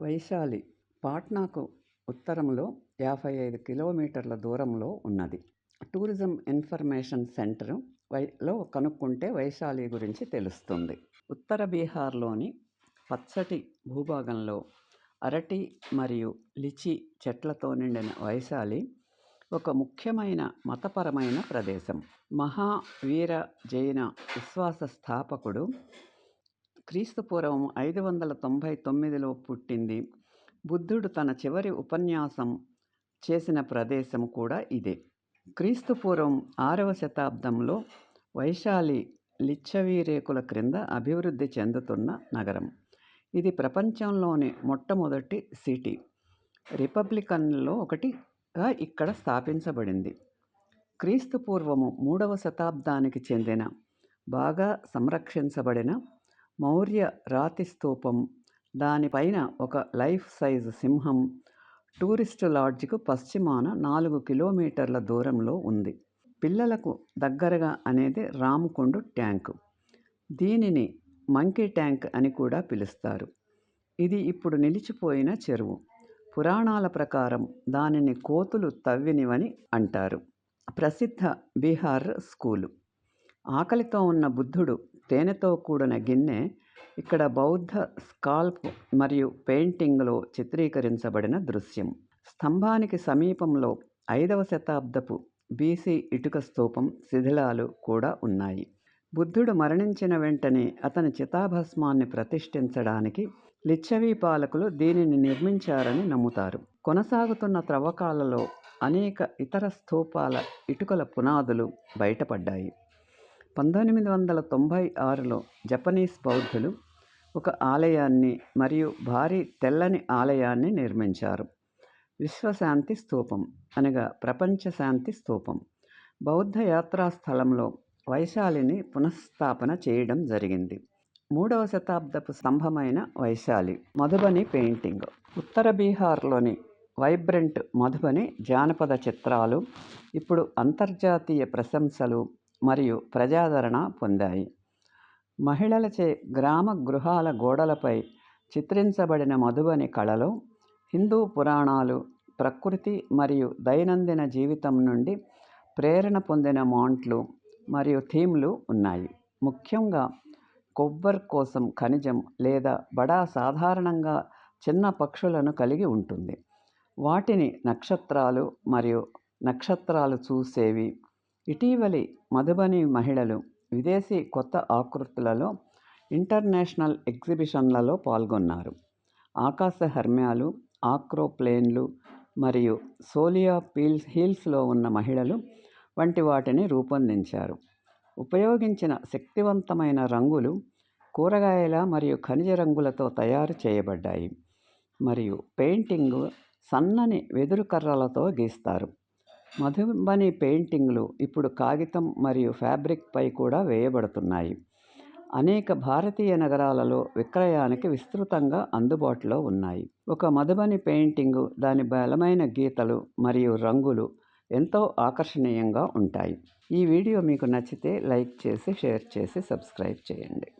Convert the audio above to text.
వైశాలి పాట్నాకు ఉత్తరంలో యాభై ఐదు కిలోమీటర్ల దూరంలో ఉన్నది. టూరిజం ఇన్ఫర్మేషన్ సెంటర్ వైలో కనుక్కుంటే వైశాలి గురించి తెలుస్తుంది. ఉత్తర బీహార్లోని పచ్చటి భూభాగంలో అరటి మరియు లిచి చెట్లతో నిండిన వైశాలి ఒక ముఖ్యమైన మతపరమైన ప్రదేశం. మహావీర జైన విశ్వాస స్థాపకుడు క్రీస్తుపూర్వం ఐదు వందల తొంభై తొమ్మిదిలో పుట్టింది. బుద్ధుడు తన చివరి ఉపన్యాసం చేసిన ప్రదేశం కూడా ఇదే. క్రీస్తుపూర్వం ఆరవ శతాబ్దంలో వైశాలి లిచ్చవీ రేకుల క్రింద అభివృద్ధి చెందుతున్న నగరం. ఇది ప్రపంచంలోని మొట్టమొదటి సిటీ. రిపబ్లికన్లో ఒకటిగా ఇక్కడ స్థాపించబడింది. క్రీస్తు పూర్వము మూడవ శతాబ్దానికి చెందిన బాగా సంరక్షించబడిన మౌర్య రాతి స్థూపం దానిపైన ఒక లైఫ్ సైజ్ సింహం. టూరిస్ట్ లాడ్జ్కు పశ్చిమాన నాలుగు కిలోమీటర్ల దూరంలో ఉంది. పిల్లలకు దగ్గరగా అనేది రామకుండు ట్యాంక్. దీనిని మంకీ ట్యాంక్ అని కూడా పిలుస్తారు. ఇది ఇప్పుడు నిలిచిపోయిన చెరువు. పురాణాల ప్రకారం దానిని కోతులు తవ్వినివని అంటారు. ప్రసిద్ధ బీహార్ స్కూలు. ఆకలితో ఉన్న బుద్ధుడు తేనెతో కూడిన గిన్నె ఇక్కడ బౌద్ధ స్కాల్ప్ మరియు పెయింటింగ్లో చిత్రీకరించబడిన దృశ్యం. స్తంభానికి సమీపంలో ఐదవ శతాబ్దపు బీసీ ఇటుక స్తూపం శిథిలాలు కూడా ఉన్నాయి. బుద్ధుడు మరణించిన వెంటనే అతని చితాభస్మాన్ని ప్రతిష్ఠించడానికి లిచ్చవీ పాలకులు దీనిని నిర్మించారని నమ్ముతారు. కొనసాగుతున్న త్రవ్వకాలలో అనేక ఇతర స్తూపాల ఇటుకల పునాదులు బయటపడ్డాయి. పంతొమ్మిది వందల తొంభై ఆరులో జపనీస్ బౌద్ధులు ఒక ఆలయాన్ని మరియు భారీ తెల్లని ఆలయాన్ని నిర్మించారు. విశ్వశాంతి స్తూపం అనగా ప్రపంచ శాంతి స్తూపం బౌద్ధ యాత్రా స్థలంలో వైశాలిని పునఃస్థాపన చేయడం జరిగింది. మూడవ శతాబ్దపు స్తంభమైన వైశాలి మధుబని పెయింటింగ్. ఉత్తర బీహార్లోని వైబ్రెంట్ మధుబని జానపద చిత్రాలు ఇప్పుడు అంతర్జాతీయ ప్రశంసలు మరియు ప్రజాదరణ పొందాయి. మహిళలచే గ్రామ గృహాల గోడలపై చిత్రించబడిన మధుబని కళలో హిందూ పురాణాలు ప్రకృతి మరియు దైనందిన జీవితం నుండి ప్రేరణ పొందిన మాంట్లు మరియు థీమ్లు ఉన్నాయి. ముఖ్యంగా కొబ్బరి కోసం ఖనిజం లేదా బడా సాధారణంగా చిన్న పక్షులను కలిగి ఉంటుంది. వాటిని నక్షత్రాలు మరియు నక్షత్రాలు చూసేవి ఇటీవలి మధుబని మహిళలు విదేశీ కొత్త ఆకృతులలో ఇంటర్నేషనల్ ఎగ్జిబిషన్లలో పాల్గొన్నారు. ఆకాశ హర్మ్యాలు ఆక్రోప్లేన్లు మరియు సోలియా పీల్స్ హీల్స్లో ఉన్న మహిళలు వంటి వాటిని రూపొందించారు. ఉపయోగించిన శక్తివంతమైన రంగులు కూరగాయల మరియు ఖనిజ రంగులతో తయారు చేయబడ్డాయి. మరియు పెయింటింగ్ సన్నని వెదురు కర్రలతో గీస్తారు. మధుబని పెయింటింగ్లు ఇప్పుడు కాగితం మరియు ఫ్యాబ్రిక్పై కూడా వేయబడుతున్నాయి. అనేక భారతీయ నగరాలలో విక్రయానికి విస్తృతంగా అందుబాటులో ఉన్నాయి. ఒక మధుబని పెయింటింగు దాని బలమైన గీతలు మరియు రంగులు ఎంతో ఆకర్షణీయంగా ఉంటాయి. ఈ వీడియో మీకు నచ్చితే లైక్ చేసి షేర్ చేసి సబ్స్క్రైబ్ చేయండి.